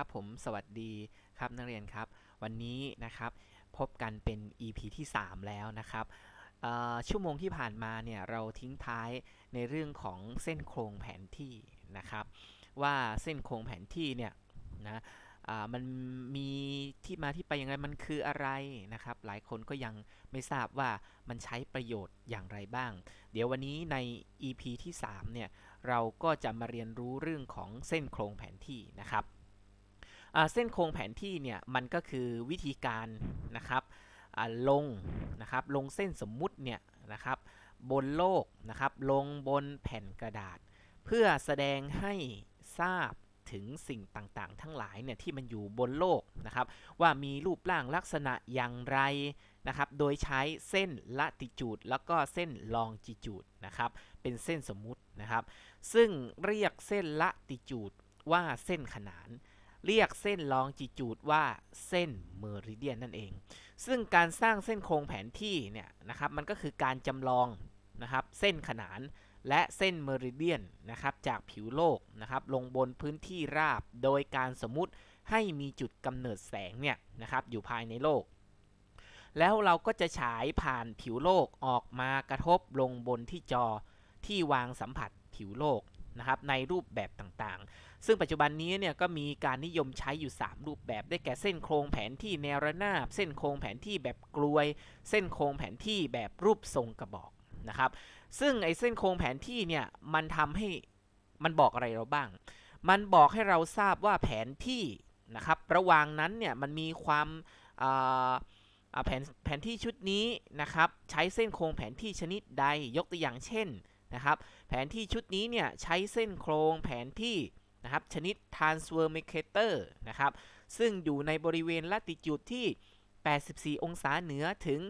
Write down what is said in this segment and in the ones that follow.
ครับผมสวัสดีครับนักเรียนครับ วันนี้นะครับพบกันเป็น EP ที่ 3 แล้วนะครับชั่วโมงที่ผ่านมาเนี่ยเราทิ้งท้ายในเรื่องของเส้นโครงแผนที่นะครับ ว่าเส้นโครงแผนที่เนี่ยนะมันมีที่มาที่ไปอย่างไรมันคืออะไรนะครับ หลายคนก็ยังไม่ทราบว่ามันใช้ประโยชน์อย่างไรบ้าง เดี๋ยววันนี้ใน EP ที่ 3 เนี่ย เราก็จะมาเรียนรู้เรื่องของเส้นโครงแผนที่นะครับ เส้นโครงแผนที่เนี่ยมันก็คือวิธีการนะครับลงนะครับลงเส้นสมมุติเนี่ยนะครับบนโลกนะครับลงบนแผ่นกระดาษ เพื่อแสดงให้ทราบถึงสิ่งต่างๆ ทั้งหลายเนี่ยที่มันอยู่บนโลกนะครับว่ามีรูปร่างลักษณะอย่างไรนะครับโดยใช้เส้นละติจูดแล้วก็เส้นลองจิจูดนะครับเป็นเส้นสมมุตินะครับ ซึ่งเรียกเส้นละติจูดว่าเส้นขนาน เรียกเส้นลองจิจูดว่าเส้นเมริเดียนนั่นเอง ซึ่งการสร้างเส้นโครงแผนที่เนี่ยนะครับมันก็คือการจำลองนะครับเส้นขนานและเส้นเมริเดียนนะครับจากผิวโลกนะครับลงบนพื้นที่ราบโดยการสมมติให้มีจุดกำเนิดแสงเนี่ยนะครับอยู่ภายในโลก แล้วเราก็จะฉายผ่านผิวโลกออกมากระทบลงบนที่จอที่วางสัมผัสผิวโลกนะครับในรูปแบบต่างๆ ซึ่งปัจจุบันนี้เนี่ยก็มีการนิยมใช้อยู่ 3 รูปแบบได้แก่เส้นโครงแผนที่แนวระนาบ เส้นโครงแผนที่แบบกลวย เส้นโครงแผนที่แบบรูปทรงกระบอกนะครับซึ่งไอ้เส้นโครงแผนที่เนี่ยมันทำให้มันบอกอะไรเราบ้าง มันบอกให้เราทราบว่าแผนที่นะครับระหว่างนั้นเนี่ยมันมีความแผนแผนที่ชุดนี้นะครับใช้เส้นโครงแผนที่ชนิดใดยกตัวอย่างเช่นนะครับแผนที่ชุดนี้เนี่ยใช้เส้นโครงแผนที่ นะครับชนิด transvermicator นะครับซึ่งอยู่ในบริเวณลัติจูดที่ 84 องศาเหนือถึง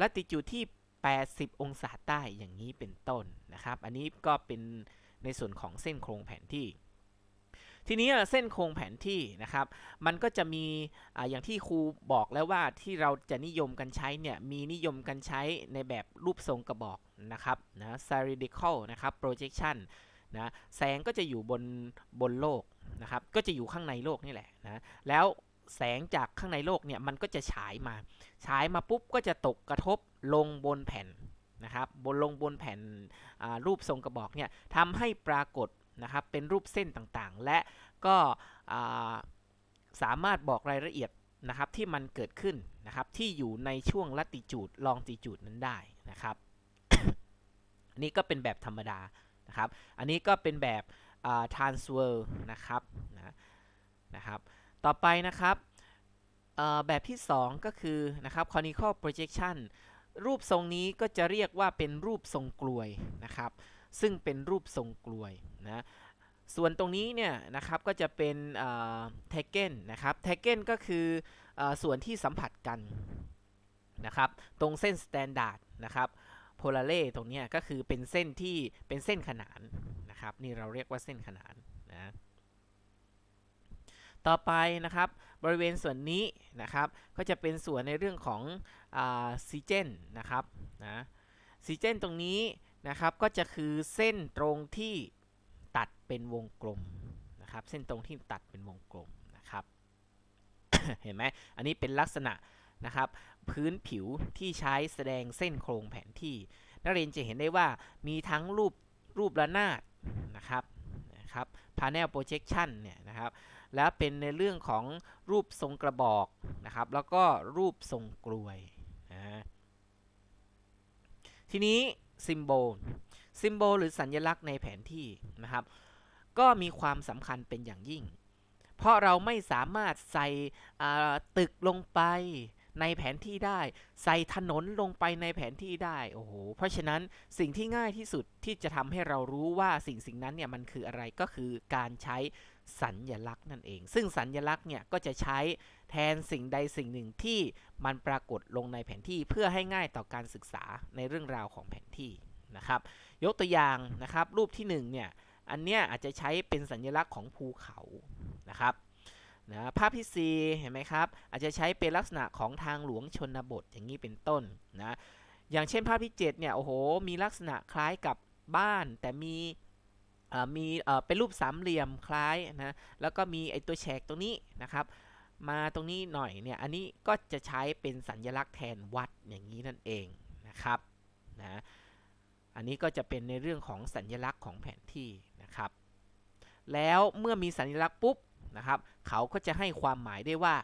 ลัติจูดที่ 80 องศาใต้อย่างนี้เป็นต้นนะครับ อันนี้ก็เป็นในส่วนของเส้นโครงแผนที่ ทีนี้เส้นโครงแผนที่นะครับ มันก็จะมีออย่างที่ครูบอกแล้วว่าที่เราจะนิยมกันใช้เนี่ยมีนิยมกันใช้ในแบบรูปทรงกระบอกนะครับนะ cylindrical นะครับ projection นะแสงก็จะอยู่บนบนโลกนะครับก็จะอยู่ข้างในโลกนี่แหละนะแล้วแสงจากข้างในโลกเนี่ยมันก็จะฉายมา ฉายมาปุ๊บก็จะตกกระทบลงบนแผ่นนะครับบนลงบนแผ่นรูปทรงกระบอกเนี่ยทำให้ปรากฏนะครับเป็นรูปเส้นต่างๆ และก็สามารถบอกรายละเอียดนะครับที่มันเกิดขึ้นนะครับที่อยู่ในช่วงลัติจูดลองติจูดนั้นได้นะครับนนี้ก็เป็นแบบธรรมดา นะครับ อันนี้ก็เป็นแบบ transfer นะครับนะนะครับ ต่อไปนะครับแบบที่ 2 ก็คือนะครับ conical projection รูปทรงนี้ก็จะเรียกว่าเป็นรูปทรงกลวยนะครับ ซึ่งเป็นรูปทรงกลวยนะส่วนตรงนี้เนี่ยนะครับก็จะเป็นเทเกนนะครับเทเกนก็คือเออส่วนที่สัมผัสกันนะครับ ตรงเส้นสแตนดาร์ดนะครับ โพลาเร่ตรงนี้ก็คือเป็นเส้นที่เป็นเส้นขนานนะครับ นี่เราเรียกว่าเส้นขนานนะต่อไปนะครับบริเวณส่วนนี้นะครับก็จะเป็นส่วนในเรื่องของซีเจนนะครับนะซีเจนตรงนี้นะครับก็จะคือเส้นตรงที่ตัดเป็นวงกลมนะครับเส้นตรงที่ตัดเป็นวงกลมนะครับเห็นไหมอันนี้เป็นลักษณะ นะครับพื้นผิวที่ใช้แสดงเส้นโครงแผนที่ นักเรียนจะเห็นได้ว่ามีทั้งรูปรูประนาดนะครับนะครับ panel projection เนี่ยนะครับแล้วเป็นในเรื่องของรูปทรงกระบอกนะครับ แล้วก็รูปทรงกลวยนะทีนี้ซิมโบลซิมโบลหรือสัญลักษณ์ในแผนที่นะครับ ก็มีความสำคัญเป็นอย่างยิ่ง เพราะเราไม่สามารถใส่ตึกลงไป ในแผนที่ได้ ใส่ถนนลงไปในแผนที่ได้โอ้โหเพราะฉะนั้นสิ่งที่ง่ายที่สุดที่จะทำให้เรารู้ว่าสิ่งสิ่งนั้นเนี่ยมันคืออะไรก็คือการใช้สัญญลักษณ์นั่นเอง ซึ่งสัญญลักษณ์เนี่ยก็จะใช้แทนสิ่งใดสิ่งหนึ่งที่มันปรากฏลงในแผนที่เพื่อให้ง่ายต่อการศึกษาในเรื่องราวของแผนที่นะครับยกตัวอย่างนะครับรูปที่หนึ่งเนี่ยอันเนี้ยอาจจะใช้เป็นสัญลักษณ์ของภูเขานะครับ นะภาพที่ 4 เห็นไหมครับ อาจจะใช้เป็นลักษณะของทางหลวงชนบทอย่างนี้เป็นต้นนะอย่างเช่นภาพที่ 7 เนี่ยโอ้โห มีลักษณะคล้ายกับบ้าน แต่มีมีเป็นรูปสามเหลี่ยมคล้ายนะแล้วก็มีไอตัวแฉกตรงนี้นะครับ มาตรงนี้หน่อยเนี่ยอันนี้ก็จะใช้เป็นสัญลักษณ์แทนวัดอย่างนี้นั่นเองนะครับนะอันนี้ก็จะเป็นในเรื่องของสัญลักษณ์ของแผนที่นะครับ แล้วเมื่อมีสัญลักษณ์ปุ๊บ นะครับ เขาก็จะให้ความหมายได้ว่า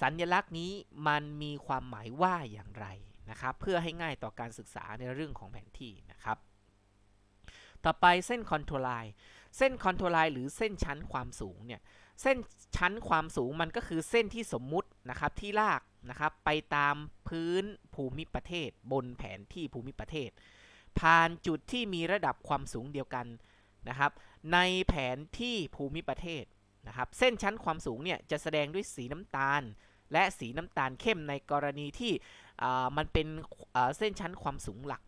สัญลักษณ์นี้มันมีความหมายว่าอย่างไรนะครับ เพื่อให้ง่ายต่อการศึกษาในเรื่องของแผนที่นะครับ ต่อไปเส้นคอนโทรไลน์เส้นคอนโทรไลน์หรือเส้นชั้นความสูงเนี่ยเส้นชั้นความสูงมันก็คือเส้นที่สมมุตินะครับที่ลากนะครับไปตามพื้นภูมิประเทศ บนแผนที่ภูมิประเทศ ผ่านจุดที่มีระดับความสูงเดียวกันนะครับ ในแผนที่ภูมิประเทศ นะครับเส้นชั้นความสูงเนี่ยจะแสดงด้วยสีน้ำตาล และสีน้ำตาลเข้มในกรณีที่มันเป็นเส้นชั้นความสูงหลัก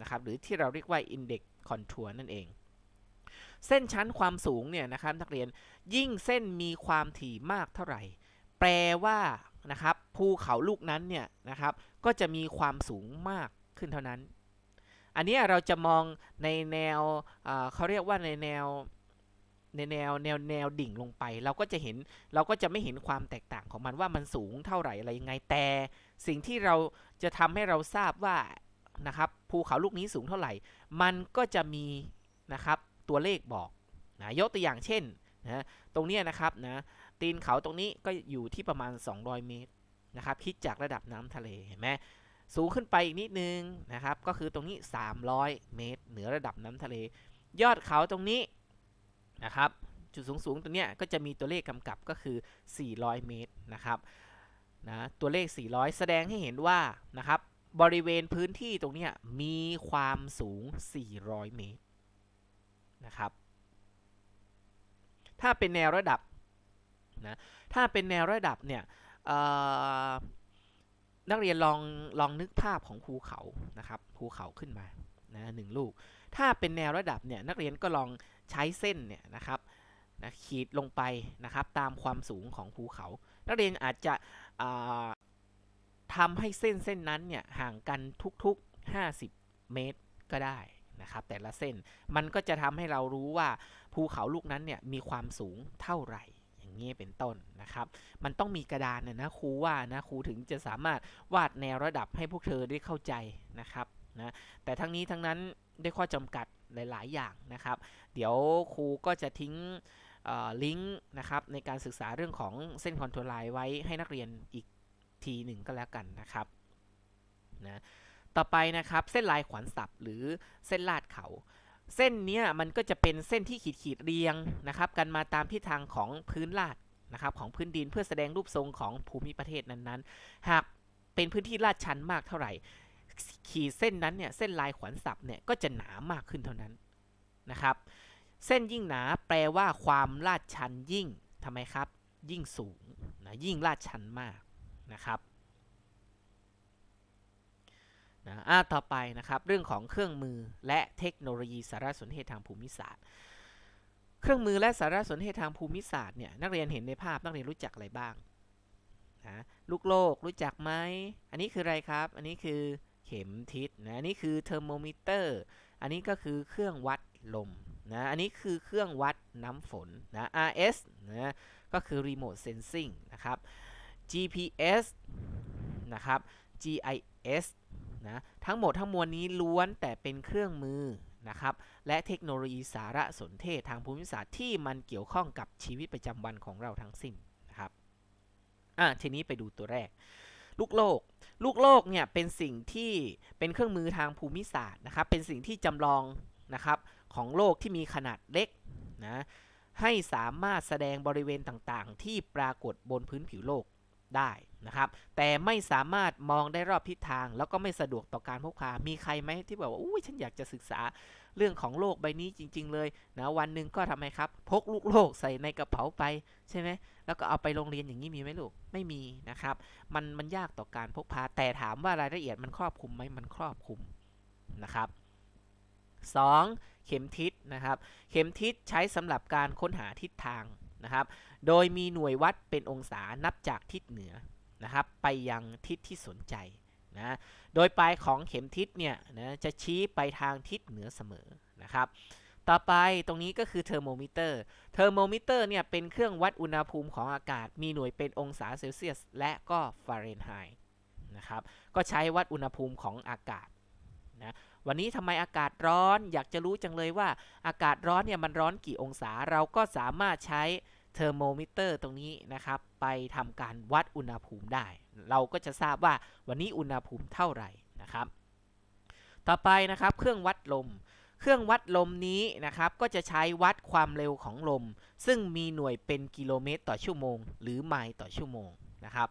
นะครับหรือที่เราเรียกว่า index contour นั่นเอง เส้นชั้นความสูงเนี่ยนะครับนักเรียนยิ่งเส้นมีความถี่มากเท่าไหร่ แปลว่านะครับภูเขาลูกนั้นเนี่ยนะครับก็จะมีความสูงมากขึ้นเท่านั้น อันนี้เราจะมองในแนวเเขาเรียกว่าในแนว ในแนวแนวแนวดิ่งลงไป เราก็จะเห็นเราก็จะไม่เห็นความแตกต่างของมันว่ามันสูงเท่าไหร่อะไรยังไงแต่ สิ่งที่เราจะทำให้เราทราบว่านะครับภูเขาลูกนี้สูงเท่าไหร่ มันก็จะมีนะครับตัวเลขบอกนะยกตัวอย่างเช่นนะตรงนี้นะครับนะตีนเขาตรงนี้ก็อยู่ที่ประมาณ 200 เมตรนะครับคิดจากระดับน้ำทะเลเห็นไหมสูงขึ้นไปอีกนิดนึงนะครับก็คือตรงนี้ 300 เมตร เหนือระดับน้ำทะเล ยอดเขาตรงนี้ นะครับจุดสูงสูงๆตรงเนี้ยก็จะมีตัวเลขกำกับก็คือ 400 เมตรนะครับนะตัวเลข 400 แสดงให้เห็นว่านะครับบริเวณพื้นที่ตรงเนี้ยมีความสูง 400 เมตรนะครับถ้าเป็นแนวระดับนะถ้าเป็นแนวระดับเนี่ยนักเรียนลองลองนึกภาพของภูเขานะครับภูเขาขึ้นมานะหนึ่งลูก ถ้าเป็นแนวระดับเนี่ยนักเรียนก็ลอง ใช้เส้นเนี่ยนะครับนะขีดลงไปนะครับตามความสูงของภูเขา นักเรียนอาจจะอ่าทำให้เส้นเส้นนั้นเนี่ยห่างกันทุกๆ 50 เมตรก็ได้นะครับแต่ละเส้นมันก็จะทำให้เรารู้ว่าภูเขาลูกนั้นเนี่ยมีความสูงเท่าไหร่อย่างนี้เป็นต้นนะครับ มันต้องมีกระดานนะนะครูว่านะครูถึงจะสามารถวาดแนวระดับให้พวกเธอได้เข้าใจนะครับนะแต่ทั้งนี้ทั้งนั้นด้วยข้อจำกัด หลาย ๆ อย่างนะครับ เดี๋ยวครูก็จะทิ้งลิงก์นะครับในการศึกษาเรื่องของเส้นคอนโทรลไลน์ไว้ให้นักเรียนอีกทีหนึ่งก็แล้วกันนะครับนะต่อไปนะครับเส้นลายขวานสับหรือเส้นลาดเขาเส้นเนี้ยมันก็จะเป็นเส้นที่ขีดขีดเรียงนะครับ กันมาตามทิศทางของพื้นลาดนะครับของพื้นดินเพื่อแสดงรูปทรงของภูมิประเทศนั้นๆ หากเป็นพื้นที่ลาดชันมากเท่าไหร่ ขีดเส้นนั้นเนี่ยเส้นลายขวานสับเนี่ยก็จะหนามากขึ้นเท่านั้นนะครับ เส้นยิ่งหนาแปลว่าความลาดชันยิ่งทำไมครับ ยิ่งสูงนะยิ่งลาดชันมากนะครับนะอ่าต่อไปนะครับเรื่องของเครื่องมือและเทคโนโลยีสารสนเทศทางภูมิศาสตร์ เครื่องมือและสารสนเทศทางภูมิศาสตร์เนี่ยนักเรียนเห็นในภาพนักเรียนรู้จักอะไรบ้างนะลูกโลกรู้จักไหมอันนี้คืออะไรครับ อันนี้คือ ข็มทิศนะอันนี้คือเทอร์โมมิเตอร์ อันนี้ก็คือเครื่องวัดลมนะอันนี้คือเครื่องวัดน้ำฝนนะ RS นะก็คือ Remote Sensing นะครับ GPS นะครับ GIS นะทั้งหมดทั้งมวลนี้ล้วนแต่เป็นเครื่องมือนะครับและเทคโนโลยีสารสนเทศทางภูมิศาสตร์ที่มันเกี่ยวข้องกับชีวิตประจำวันของเราทั้งสิ้นนะครับอะทีนี้ไปดูตัวแรก ลูกโลก ลูกโลกเนี่ยเป็นสิ่งที่เป็นเครื่องมือทางภูมิศาสตร์นะครับ เป็นสิ่งที่จำลองนะครับของโลกที่มีขนาดเล็กนะให้สามารถแสดงบริเวณต่างๆ ที่ปรากฏบนพื้นผิวโลก ได้นะครับ แต่ไม่สามารถมองได้รอบทิศทาง แล้วก็ไม่สะดวกต่อการพกพา มีใครไหมที่แบบว่าอุ้ยฉันอยากจะศึกษาเรื่องของโลกใบนี้จริง ๆ เลยนะวันหนึ่งก็ทำไมครับ พกลูกโลกใส่ในกระเป๋าไปใช่ไหมแล้วก็เอาไปโรงเรียนอย่างนี้มีไหมลูกไม่มีนะครับ มันมันยากต่อการพกพา แต่ถามว่ารายละเอียดมันครอบคลุมไหมมันครอบคลุมนะครับ 2. เข็มทิศนะครับ เข็มทิศใช้สำหรับการค้นหาทิศทางนะครับ โดยมีหน่วยวัดเป็นองศานับจากทิศเหนือนะครับ ไปยังทิศที่สนใจนะ โดยปลายของเข็มทิศเนี่ยนะจะชี้ไปทางทิศเหนือเสมอนะครับ ต่อไปตรงนี้ก็คือเทอร์โมมิเตอร์ เทอร์โมมิเตอร์เนี่ยเป็นเครื่องวัดอุณหภูมิของอากาศ มีหน่วยเป็นองศาเซลเซียส และก็ฟาเรนไฮต์นะครับ ก็ใช้วัดอุณหภูมิของอากาศนะวันนี้ทำไมอากาศร้อน อยากจะรู้จังเลยว่า อากาศร้อนเนี่ยมันร้อนกี่องศา เราก็สามารถใช้ เทอร์โมมิเตอร์ตรงนี้นะครับ ไปทำการวัดอุณหภูมิได้ เราก็จะทราบว่าวันนี้อุณหภูมิเท่าไหร่นะครับ ต่อไปนะครับเครื่องวัดลม เครื่องวัดลมนี้นะครับก็จะใช้วัดความเร็วของลม ซึ่งมีหน่วยเป็นกิโลเมตรต่อชั่วโมง หรือไมล์ต่อชั่วโมงนะครับ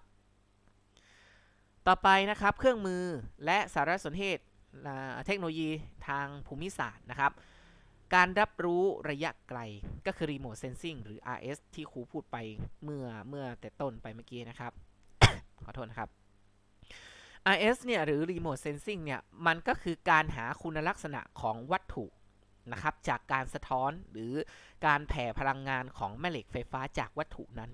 ต่อไปนะครับเครื่องมือและสารสนเทศเทคโนโลยีทางภูมิศาสตร์นะครับ การรับรู้ระยะไกลก็คือ Remote Sensing หรือ RS ที่ครูพูดไปเมื่อเมื่อแต่ต้นไปเมื่อกี้นะครับ ขอโทษนะครับ RS เนี่ยหรือ Remote Sensing เนี่ย มันก็คือการหาคุณลักษณะของวัตถุนะครับ จากการสะท้อนหรือการแผ่พลังงานของแม่เหล็กไฟฟ้าจากวัตถุนั้น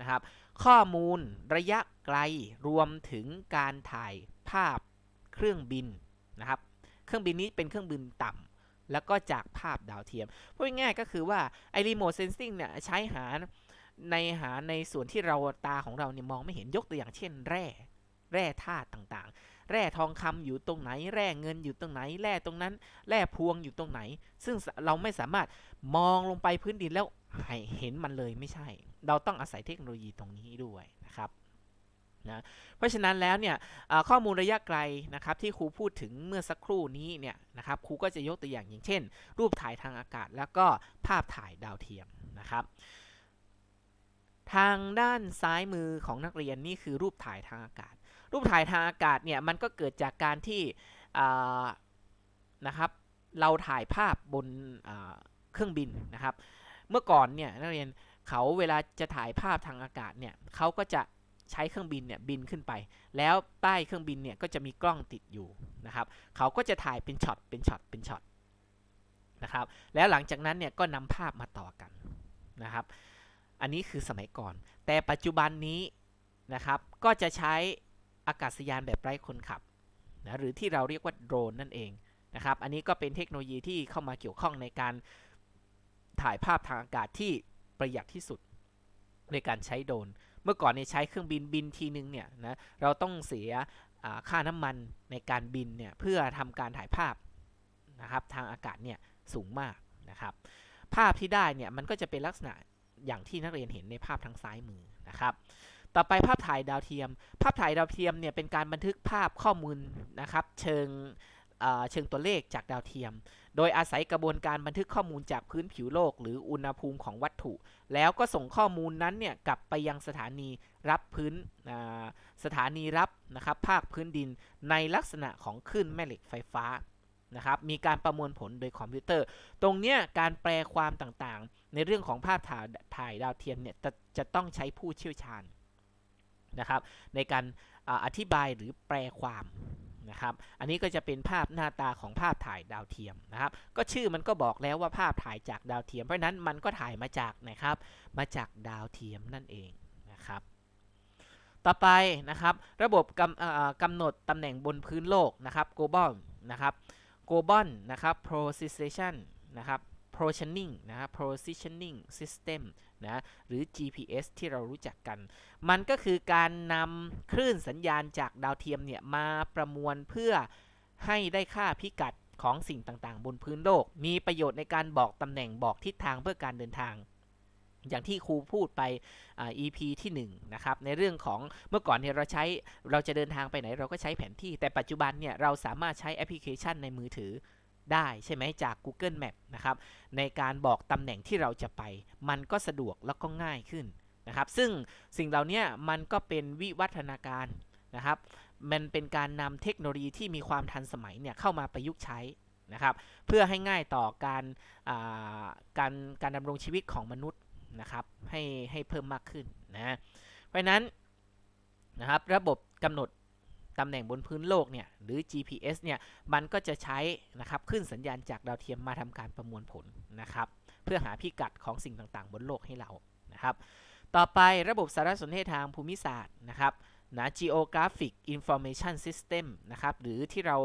นะครับ ข้อมูลระยะไกลรวมถึงการถ่ายภาพเครื่องบินนะครับ เครื่องบินนี้เป็นเครื่องบินต่ำ แล้วก็จากภาพดาวเทียมพูดง่ายๆก็คือว่าไอ้ Remote Sensing เนี่ยใช้หาในหาในส่วนที่เราตาของเราเนี่ยมองไม่เห็นยกตัวอย่างเช่น แร่ แร่ธาตุต่างๆ แร่ทองคำอยู่ตรงไหน แร่เงินอยู่ตรงไหน แร่ตรงนั้น แร่พวงอยู่ตรงไหน ซึ่งเราไม่สามารถมองลงไปพื้นดินแล้วหเห็นมันเลยไม่ใช่ เราต้องอาศัยเทคโนโลยีตรงนี้ด้วยนะครับ นะเพราะฉะนั้นแล้วเนี่ยข้อมูลระยะไกลนะครับที่ครูพูดถึงเมื่อสักครู่นี้เนี่ยนะครับครูก็จะยกตัวอย่างอย่างเช่น รูปถ่ายทางอากาศ แล้วก็ภาพถ่ายดาวเทียมนะครับ ทางด้านซ้ายมือของนักเรียนนี่คือรูปถ่ายทางอากาศ รูปถ่ายทางอากาศเนี่ยมันก็เกิดจากการที่นะครับเราถ่ายภาพบนเครื่องบินนะครับ เมื่อก่อนเนี่ยนักเรียนเขาเวลาจะถ่ายภาพทางอากาศเนี่ยเขาก็จะ ใช้เครื่องบินเนี่ยบินขึ้นไป แล้วใต้เครื่องบินเนี่ยก็จะมีกล้องติดอยู่นะครับเขาก็จะถ่ายเป็นช็อตเป็นช็อตเป็นช็อตนะครับแล้วหลังจากนั้นเนี่ยก็นำภาพมาต่อกันนะครับ อันนี้คือสมัยก่อน แต่ปัจจุบันนี้นะครับก็จะใช้อากาศยานแบบไร้คนขับนะหรือที่เราเรียกว่าโดรนนั่นเองนะครับ อันนี้ก็เป็นเทคโนโลยีที่เข้ามาเกี่ยวข้องในการถ่ายภาพทางอากาศที่ประหยัดที่สุดในการใช้โดรน เมื่อก่อนเนี่ยใช้เครื่องบินบินทีนึงเนี่ยนะเราต้องเสียค่าน้ำมันในการบินเนี่ยเพื่อทำการถ่ายภาพนะครับทางอากาศเนี่ยสูงมากนะครับ ภาพที่ได้เนี่ยมันก็จะเป็นลักษณะอย่างที่นักเรียนเห็นในภาพทางซ้ายมือนะครับ ต่อไปภาพถ่ายดาวเทียม ภาพถ่ายดาวเทียมเนี่ยเป็นการบันทึกภาพข้อมูลนะครับเชิงเชิงตัวเลขจากดาวเทียม โดยอาศัยกระบวนการบันทึกข้อมูลจากพื้นผิวโลก หรืออุณหภูมิของวัตถุ แล้วก็ส่งข้อมูลนั้นเนี่ยกลับไปยังสถานีรับพื้นสถานีรับนะครับภาคพื้นดินในลักษณะของคลื่นแม่เหล็กไฟฟ้านะครับมีการประมวลผลโดยคอมพิวเตอร์ ตรงเนี้ยการแปลความต่างๆ ในเรื่องของภาพถ่ายถ่ายดาวเทียมเนี่ยจะจะต้องใช้ผู้เชี่ยวชาญนะครับในการอธิบายหรือแปลความ นะครับ อันนี้ก็จะเป็นภาพหน้าตาของภาพถ่ายดาวเทียมนะครับ ก็ชื่อมันก็บอกแล้วว่าภาพถ่ายจากดาวเทียม เพราะนั้นมันก็ถ่ายมาจากนะครับ มาจากดาวเทียมนั่นเองนะครับ ต่อไปนะครับ ระบบกำกำหนดตำแหน่งบนพื้นโลกนะครับ global นะครับ global นะครับ position นะครับ positioning นะครับ positioning system นะหรือ GPS ที่เรารู้จักกัน มันก็คือการนำคลื่นสัญญาณจากดาวเทียมเนี่ยมาประมวลเพื่อให้ได้ค่าพิกัดของสิ่งต่างๆ บนพื้นโลก มีประโยชน์ในการบอกตำแหน่งบอกทิศทางเพื่อการเดินทาง อย่างที่ครูพูดไป EP ที่1นะครับ ในเรื่องของเมื่อก่อนเนี่ยเราใช้เราจะเดินทางไปไหนเราก็ใช้แผนที่ แต่ปัจจุบันเนี่ยเราสามารถใช้แอปพลิเคชันในมือถือ ได้ใช่ไหมจาก Google Map นะครับในการบอกตำแหน่งที่เราจะไป มันก็สะดวกแล้วก็ง่ายขึ้นนะครับ ซึ่งสิ่งเหล่านี้มันก็เป็นวิวัฒนาการนะครับ มันเป็นการนำเทคโนโลยีที่มีความทันสมัยเนี่ยเข้ามาประยุกต์ใช้นะครับ เพื่อให้ง่ายต่อการการการดำรงชีวิตของมนุษย์นะครับให้ให้เพิ่มมากขึ้นนะเพราะนั้นนะครับระบบกำหนด ตำแหน่งบนพื้นโลกเนี่ยหรือ GPS เนี่ยมันก็จะใช้นะครับขึ้นสัญญาณจากดาวเทียมมาทำการประมวลผลนะครับเพื่อหาพิกัดของสิ่งต่างๆ บนโลกให้เรานะครับต่อไประบบสารสนเทศทางภูมิศาสตร์นะครับนะ Geographic Information System นะครับหรือที่เรา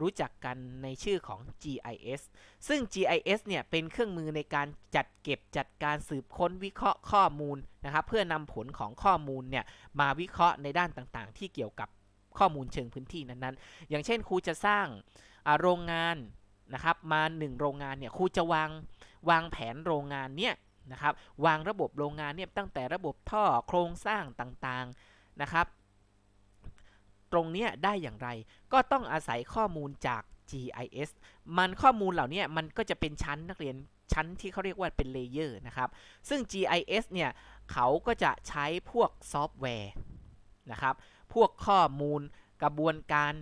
รู้จักกันในชื่อของ GIS ซึ่ง GIS เนี่ยเป็นเครื่องมือในการจัดเก็บจัดการสืบค้นวิเคราะห์ข้อมูลนะครับเพื่อนำผลของข้อมูลเนี่ยมาวิเคราะห์ในด้านต่างๆ ที่เกี่ยวกับ ข้อมูลเชิงพื้นที่นั้นๆ อย่างเช่นครูจะสร้างโรงงานนะครับมา1โรงงานเนี่ยครูจะวางวางแผนโรงงานเนี่ยนะครับวางระบบโรงงานเนี่ยตั้งแต่ระบบท่อโครงสร้างต่างๆนะครับ ตรงเนี้ยได้อย่างไรก็ต้องอาศัยข้อมูลจาก GIS มันข้อมูลเหล่านี้มันก็จะเป็นชั้นนักเรียนชั้นที่เขาเรียกว่าเป็นเลเยอร์นะครับ ซึ่ง GIS เนี่ยเขาก็จะใช้พวกซอฟต์แวร์นะครับ พวกข้อมูลกระบวนการ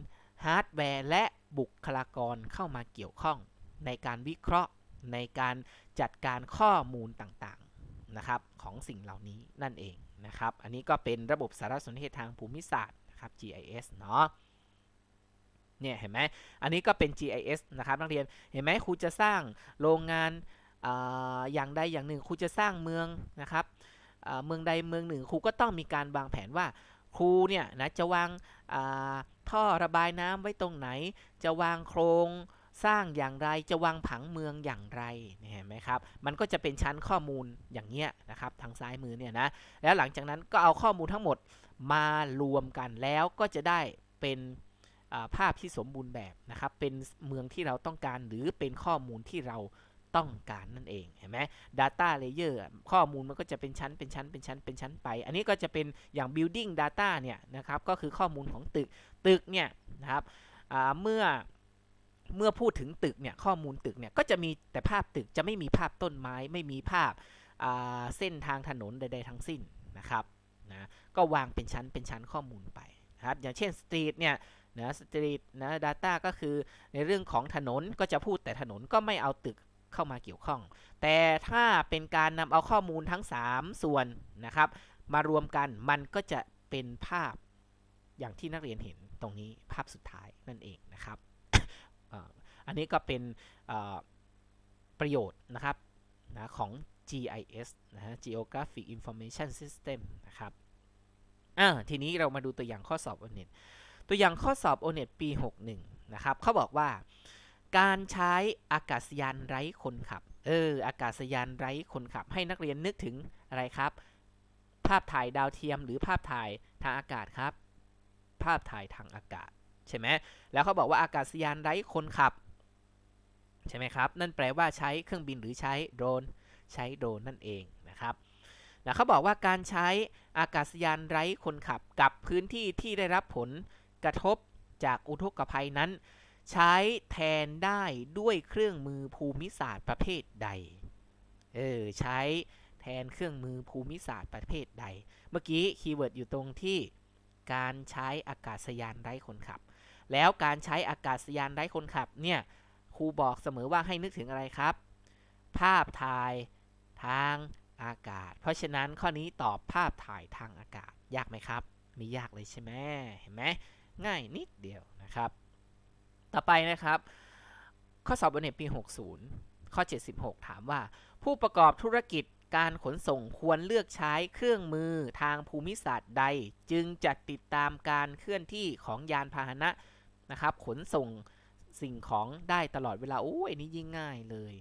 ฮาร์ดแวร์และบุคลากรเข้ามาเกี่ยวข้อง ในการวิเคราะห์ในการจัดการข้อมูลต่างๆนะครับของสิ่งเหล่านี้นั่นเองนะครับ อันนี้ก็เป็นระบบสารสนเทศทางภูมิศาสตร์นะครับ GIS เนาะเนี่ยเห็นไหมอันนี้ก็เป็น GIS นะครับนักเรียนเห็นไหมครูจะสร้างโรงงานออย่างใดอย่างหนึ่งครูจะสร้างเมืองนะครับเมืองใดเมืองหนึ่งครูก็ต้องมีการวางแผนว่า ครูเนี่ยนะจะวางาท่อระบายน้ำไว้ตรงไหน จะวางโครงสร้างอย่างไรจะวางผังเมืองอย่างไรเห็นไหมครับ มันก็จะเป็นชั้นข้อมูลอย่างเงี้ยนะครับ ทางซ้ายมือเนี่ยนะ แล้วหลังจากนั้นก็เอาข้อมูลทั้งหมดมารวมกันแล้วก็จะได้เป็นภาพที่สมบูรณ์แบบนะครับ เป็นเมืองที่เราต้องการหรือเป็นข้อมูลที่เรา ต้องการนั่นเองเห็นไหม Data Layer อะข้อมูลมันก็จะเป็นชั้นเป็นชั้นเป็นชั้นเป็นชั้นไป อันนี้ก็จะเป็นอย่าง Building Data เนี่ยนะครับก็คือข้อมูลของตึกตึกเนี่ยนะครับเมื่อเมื่อพูดถึงตึกเนี่ยข้อมูลตึกเนี่ยก็จะมีแต่ภาพตึกจะไม่มีภาพต้นไม้ ไม่มีภาพเส้นทางถนนใด ๆ ทั้งสิ้นนะครับนะก็วางเป็นชั้นเป็นชั้นข้อมูลไปนะครับอย่างเช่น Street เนี่ยนะสตรีทนะ Data ก็คือในเรื่องของถนนก็จะพูดแต่ถนนก็ไม่เอาตึก เข้ามาเกี่ยวข้อง แต่ถ้าเป็นการนำเอาข้อมูลทั้ง 3 ส่วนนะครับ มารวมกันมันก็จะเป็นภาพอย่างที่นักเรียนเห็นตรงนี้ภาพสุดท้ายนั่นเองนะครับอันนี้ก็เป็นประโยชน์นะครับนะของ GIS นะฮะ Geographic Information System นะครับอ่าทีนี้เรามาดูตัวอย่างข้อสอบ o n e t ตัวอย่างข้อสอบ o n e t ปี 61 นะครับเขาบอกว่า การใช้อากาศยานไร้คนขับ เออ อากาศยานไร้คนขับ ให้นักเรียนนึกถึงอะไรครับ ภาพถ่ายดาวเทียมหรือภาพถ่ายทางอากาศครับ ภาพถ่ายทางอากาศใช่ไหมแล้วเขาบอกว่าอากาศยานไร้คนขับใช่ไหมครับ นั่นแปลว่าใช้เครื่องบินหรือใช้โดรน ใช้โดรนนั่นเองนะครับนะเขาบอกว่าการใช้อากาศยานไร้คนขับกับพื้นที่ที่ได้รับผลกระทบจากอุทกภัยนั้น ใช้แทนได้ด้วยเครื่องมือภูมิศาสตร์ประเภทใด เออ ใช้แทนเครื่องมือภูมิศาสตร์ประเภทใด เมื่อกี้คีย์เวิร์ดอยู่ตรงที่การใช้อากาศยานไร้คนขับ แล้วการใช้อากาศยานไร้คนขับเนี่ยครูบอกเสมอว่าให้นึกถึงอะไรครับ ภาพถ่ายทางอากาศ เพราะฉะนั้นข้อนี้ตอบภาพถ่ายทางอากาศยากไหมครับ ไม่ยากเลยใช่ไหมเห็นไหมง่ายนิดเดียวนะครับ ต่อไปนะครับ ข้อสอบบนเน็ตปี 60 ข้อ 76 ถามว่า ผู้ประกอบธุรกิจการขนส่งควรเลือกใช้เครื่องมือทางภูมิศาสตร์ใด จึงจะติดตามการเคลื่อนที่ของยานพาหนะนะครับ ขนส่งสิ่งของได้ตลอดเวลาโอ้ยนี่ยิ่งง่ายเลย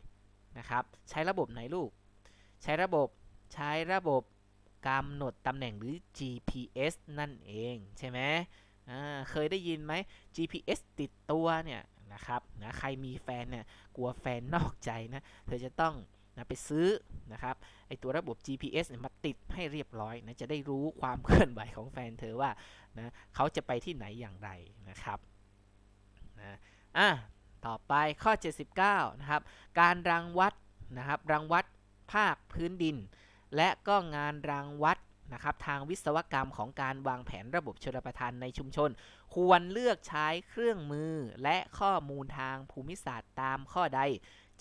นะครับ ใช้ระบบไหนลูก ใช้ระบบใช้ระบบกำหนดตำแหน่งหรือ GPS นั่นเองใช่ไหม เคยได้ยินไหม GPS ติดตัวเนี่ยนะครับนะใครมีแฟนเนี่ยกลัวแฟนนอกใจนะ เธอจะต้องนะไปซื้อนะครับไอตัวระบบ GPS เนี่ยมาติดให้เรียบร้อยนะจะได้รู้ความเคลื่อนไหวของแฟนเธอว่านะเขาจะไปที่ไหนอย่างไรนะครับนะอะต่อไปข้อ 79นะครับการรังวัดนะครับรังวัดภาคพื้นดิน และก็งานรังวัด นะครับทางวิศวกรรมของการวางแผนระบบชลประทานในชุมชน ควรเลือกใช้เครื่องมือและข้อมูลทางภูมิศาสตร์ตามข้อใด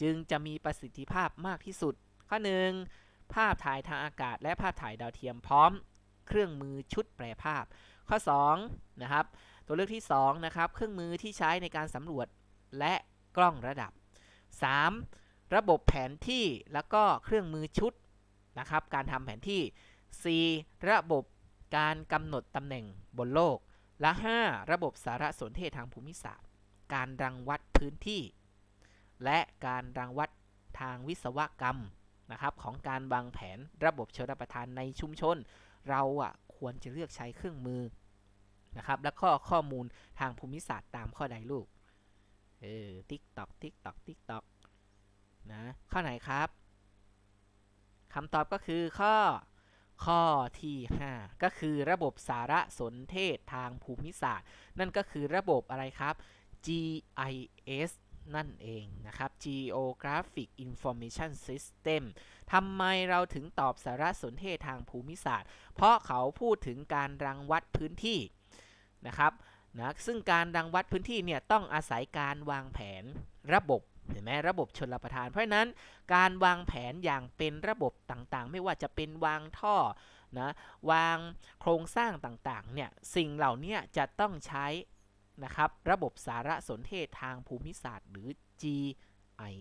จึงจะมีประสิทธิภาพมากที่สุด ข้อ 1 ภาพถ่ายทางอากาศ และภาพถ่ายดาวเทียมพร้อม เครื่องมือชุดแปรภาพ ข้อ2นะครับตัวเลือกที่2นะครับเครื่องมือที่ใช้ในการสำรวจและกล้องระดับ 3. ระบบแผนที่แล้วก็เครื่องมือชุดนะครับการทำแผนที่ 4. ระบบการกำหนดตำแหน่งบนโลก และ 5. ระบบสารสนเทศทางภูมิศาสตร์ การรังวัดพื้นที่ และการรังวัดทางวิศวกรรมนะครับของการวางแผนระบบชลประทานในชุมชน เราอะควรจะเลือกใช้เครื่องมือนะครับแล้วก็ข้อมูลทางภูมิศาสตร์ตามข้อใดลูก เออติ๊กตอกติ๊กตอกติ๊กตอกนะข้อไหนครับคำตอบก็คือข้อ ข้อที่ 5 ก็คือระบบสารสนเทศทางภูมิศาสตร์ นั่นก็คือระบบอะไรครับ GIS นั่นเองนะครับ Geographic Information System ทำไมเราถึงตอบสารสนเทศทางภูมิศาสตร์ เพราะเขาพูดถึงการรังวัดพื้นที่นะครับนะซึ่งการรังวัดพื้นที่เนี่ยต้องอาศัยการวางแผนระบบ เห็นไหมระบบชนรประทาน เพราะฉะนั้นการวางแผนอย่างเป็นระบบต่างๆ ไม่ว่าจะเป็นวางท่อนะวางโครงสร้างต่างๆเนี่ยสิ่งเหล่านี้จะต้องใช้นะครับระบบสารสนเทศทางภูมิศาสตร์หรือ GI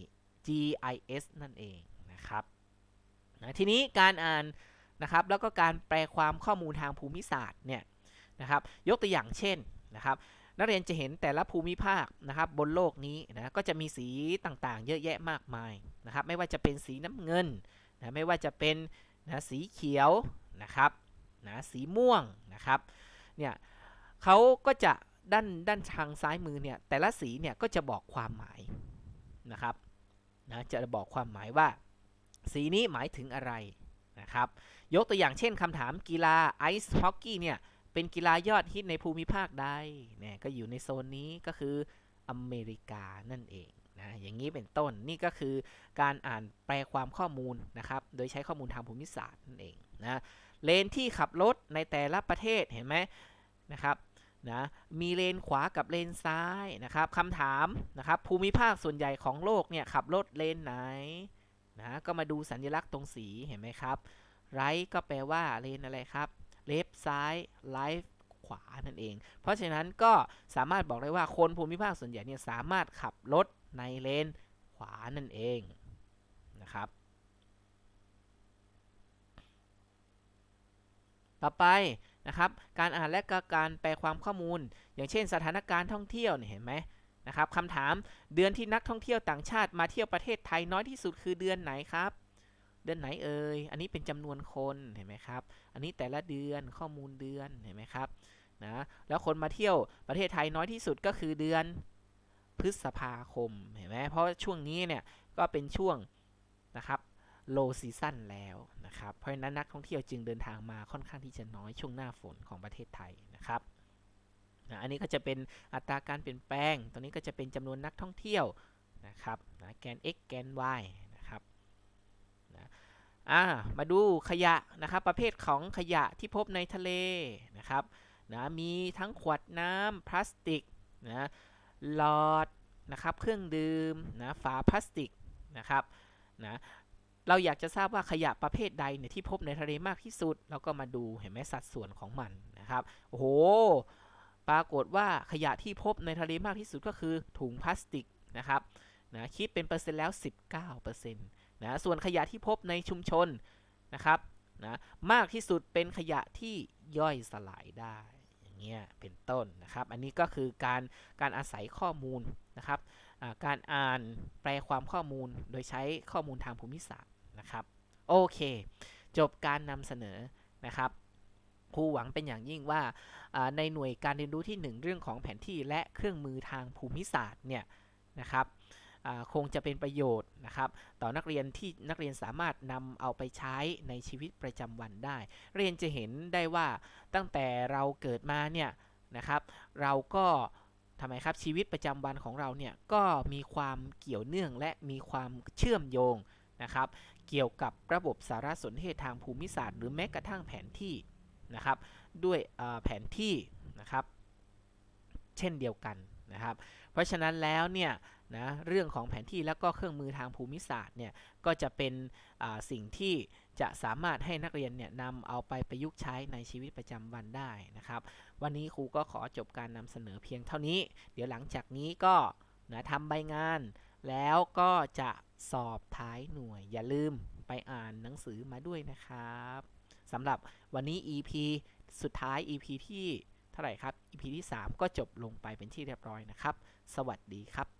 GIS นั่นเองนะครับนะทีนี้การอ่านนะครับแล้วก็การแปลความข้อมูลทางภูมิศาสตร์เนี่ยนะครับยกตัวอย่างเช่นนะครับ นักเรียนจะเห็นแต่ละภูมิภาคนะครับบนโลกนี้นะก็จะมีสีต่างๆ เยอะแยะมากมายนะครับไม่ว่าจะเป็นสีน้ำเงินนะไม่ว่าจะเป็นนะสีเขียวนะครับนะสีม่วงนะครับเนี่ยเขาก็จะด้านด้านทางซ้ายมือเนี่ยแต่ละสีเนี่ยก็จะบอกความหมายนะครับนะจะบอกความหมายว่า สีนี้หมายถึงอะไรนะครับยกตัวอย่างเช่นคำถามกีฬาไอซ์ฮอกกี้เนี่ย เป็นกีฬายอดฮิตในภูมิภาคใดเนี่ยก็อยู่ในโซนนี้ก็คืออเมริกานั่นเองนะอย่างนี้เป็นต้นนี่ก็คือการอ่านแปลความข้อมูลนะครับ โดยใช้ข้อมูลทางภูมิศาสตร์นั่นเองนะเลนที่ขับรถในแต่ละประเทศเห็นไหมนะครับนะมีเลนขวากับเลนซ้ายนะครับคำถามนะครับภูมิภาคส่วนใหญ่ของโลกเนี่ยขับรถเลนไหนนะก็มาดูสัญลักษณ์ตรงสีเห็นไหมครับไรก็แปลว่าเลนอะไรครับ เลฟซ้ายไลฟ์ขวานั่นเอง เพราะฉะนั้นก็สามารถบอกได้ว่าคนภูมิภาคส่วนใหญ่เนี่ยสามารถขับรถในเลนขวานั่นเองนะครับ ต่อไปนะครับ การอ่านและการแปลความข้อมูล อย่างเช่นสถานการณ์ท่องเที่ยวเนี่ยเห็นไหมนะครับคำถามเดือนที่นักท่องเที่ยวต่างชาติมาเที่ยวประเทศไทยน้อยที่สุดคือเดือนไหนครับ เดือนไหนเอ่ย อันนี้เป็นจำนวนคนเห็นไหมครับ อันนี้แต่ละเดือนข้อมูลเดือนเห็นไหมครับนะ แล้วคนมาเที่ยวประเทศไทยน้อยที่สุดก็คือเดือนพฤษภาคมเห็นไหมเพราะช่วงนี้เนี่ยก็เป็นช่วงนะครับโลซีซั่นแล้วนะครับ เพราะฉะนั้นนักท่องเที่ยวจึงเดินทางมาค่อนข้างที่จะน้อยช่วงหน้าฝนของประเทศไทยนะครับนะอันนี้ก็จะเป็นอัตราการเปลี่ยนแปลง ตรงนี้ก็จะเป็นจำนวนนักท่องเที่ยวนะครับนะแกน x แกน y อ่ามาดูขยะนะครับ ประเภทของขยะที่พบในทะเลนะครับนะมีทั้งขวดน้ำพลาสติกนะหลอดนะครับเครื่องดื่มนะฝาพลาสติกนะครับนะเราอยากจะทราบว่าขยะประเภทใดเนี่ยที่พบในทะเลมากที่สุด เราก็มาดูเห็นไหมสัดส่วนของมันนะครับโอ้โหปรากฏว่าขยะที่พบในทะเลมากที่สุดก็คือถุงพลาสติกนะครับนะคิดเป็นเปอร์เซ็นต์แล้ว 19% นะส่วนขยะที่พบในชุมชนนะครับนะมากที่สุดเป็นขยะที่ย่อยสลายได้อย่างเงี้ยเป็นต้นนะครับ อันนี้ก็คือการการอาศัยข้อมูลนะครับการอ่านแปลความข้อมูลโดยใช้ข้อมูลทางภูมิศาสตร์นะครับโอเค จบการนำเสนอนะครับครูหวังเป็นอย่างยิ่งว่าในหน่วยการเรียนรู้ที่ 1 เรื่องของแผนที่และเครื่องมือทางภูมิศาสตร์เนี่ยนะครับ คงจะเป็นประโยชน์นะครับ ต่อนักเรียนที่นักเรียนสามารถนำเอาไปใช้ในชีวิตประจำวันได้ เรียนจะเห็นได้ว่าตั้งแต่เราเกิดมาเนี่ยนะครับ เราก็ทำไมครับชีวิตประจำวันของเราเนี่ยก็มีความเกี่ยวเนื่องและมีความเชื่อมโยงนะครับเกี่ยวกับระบบสารสนเทศทางภูมิศาสตร์ หรือแม้กระทั่งแผนที่นะครับด้วยแผนที่นะครับ เช่นเดียวกันนะครับ เพราะฉะนั้นแล้วเนี่ย นะเรื่องของแผนที่แล้วก็เครื่องมือทางภูมิศาสตร์เนี่ยก็จะเป็นสิ่งที่จะสามารถให้นักเรียนเนี่ยนำเอาไปประยุกต์ใช้ในชีวิตประจำวันได้นะครับ วันนี้ครูก็ขอจบการนำเสนอเพียงเท่านี้ เดี๋ยวหลังจากนี้ก็นะทำใบงาน แล้วก็จะสอบท้ายหน่วย อย่าลืมไปอ่านหนังสือมาด้วยนะครับสำหรับวันนี้ EP สุดท้าย EP ที่เท่าไหร่ครับ EP ที่ 3 ก็จบลงไปเป็นที่เรียบร้อยนะครับ สวัสดีครับ